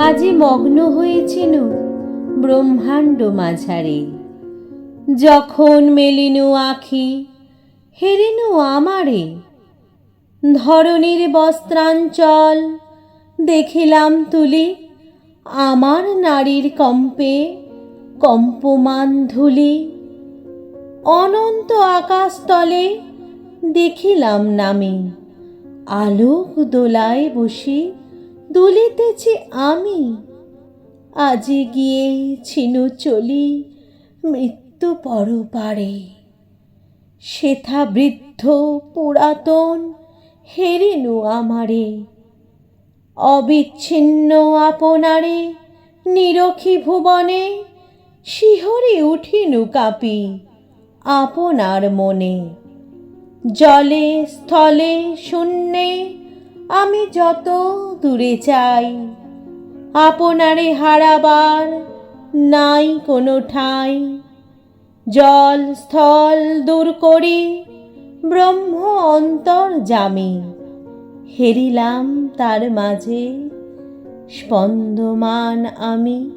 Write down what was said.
আজি মগ্ন হয়েছিনু ব্রহ্মাণ্ড মাঝারে। যখন মেলিনু আখি, হেরিনু আমারে। ধরণীর বস্ত্রাঞ্চল দেখিলাম তুলি, আমার নারীর কম্পে কম্পমান ধুলি। অনন্ত আকাশতলে দেখিলাম নামে, আলোক দোলায় বসি দুলিতেছি আমি। আজি গিয়ে ছিনু চলি, মৃত্যু পরপারে। সেথা বৃদ্ধ পুরাতন হেরিনু আমারে। অবিচ্ছিন্ন আপনারে, নিরখি ভুবনে শিহরে উঠিনু কাপি আপনার মনে। জলে, স্থলে, শূন্যে আমি যত দূরে চাই আপনারে হারাবার নাই কোনো ঠাই। জল স্থল দূর করি, ব্রহ্ম অন্তর জামি। হেরিলাম তার মাঝে, স্পন্দমান আমি।